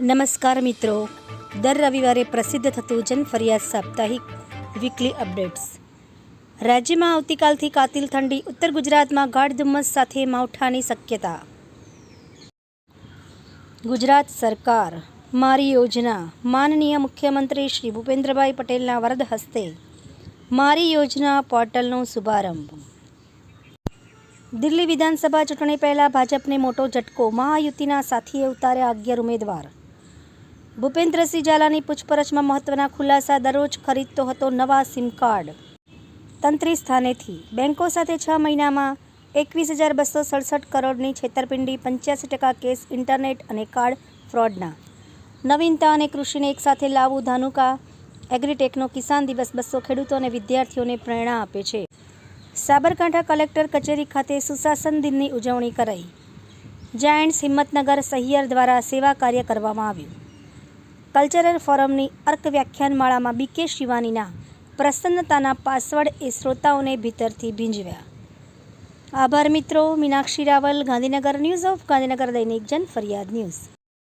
નમસ્કાર મિત્રો. દર રવિવારે પ્રસિદ્ધ થતું જન ફરિયાદ સાપ્તાહિક વીકલી અપડેટ્સ રાજ્યમાં આવતીકાલથી કાતિલ ઠંડી ઉત્તર ગુજરાતમાં ગાઢ ધુમ્મસ સાથે માવઠાની શક્યતા. ગુજરાત સરકાર, મારી યોજના, માનનીય મુખ્યમંત્રી શ્રી ભૂપેન્દ્રભાઈ પટેલના વરદ હસ્તે મારી યોજના પોર્ટલનો શુભારંભ. દિલ્હી વિધાનસભા ચૂંટણી પહેલાં ભાજપને મોટો ઝટકો, મહાયુતિના સાથીએ ઉતાર્યા અગિયાર ઉમેદવાર. ભૂપેન્દ્રસિંહ ઝાલાની પૂછપરછમાં મહત્વના ખુલાસા દરરોજ ખરીદતો હતો નવા સિમ કાર્ડ. તંત્રી સ્થાનેથી બેંકો સાથે છ મહિનામાં એકવીસ હજાર બસો સડસઠ કરોડની છેતરપિંડી, પંચ્યાસી ટકા કેસ ઇન્ટરનેટ અને કાર્ડ ફ્રોડના. નવીનતા અને કૃષિને એકસાથે લાવવું ધાનુકા. એગ્રીટેકનો કિસાન દિવસ બસો ખેડૂતો અને વિદ્યાર્થીઓને પ્રેરણા આપે છે. સાબરકાંઠા કલેક્ટર કચેરી ખાતે સુશાસન દિનની ઉજવણી કરાઈ. જાયન્ટ્સ હિંમતનગર સહિયર દ્વારા સેવા કાર્ય કરવામાં આવ્યું. કલ્ચરલ ફોરમની અર્ક વ્યાખ્યાનમાળામાં બીકે શિવાનીના પ્રસન્નતાના પાસવર્ડ એ શ્રોતાઓને ભીતરથી ભીંજવ્યા. આભાર મિત્રો, મીનાક્ષી રાવલ, ગાંધીનગર ન્યૂઝ ઓફ ગાંધીનગર દૈનિક જન ફરિયાદ ન્યૂઝ.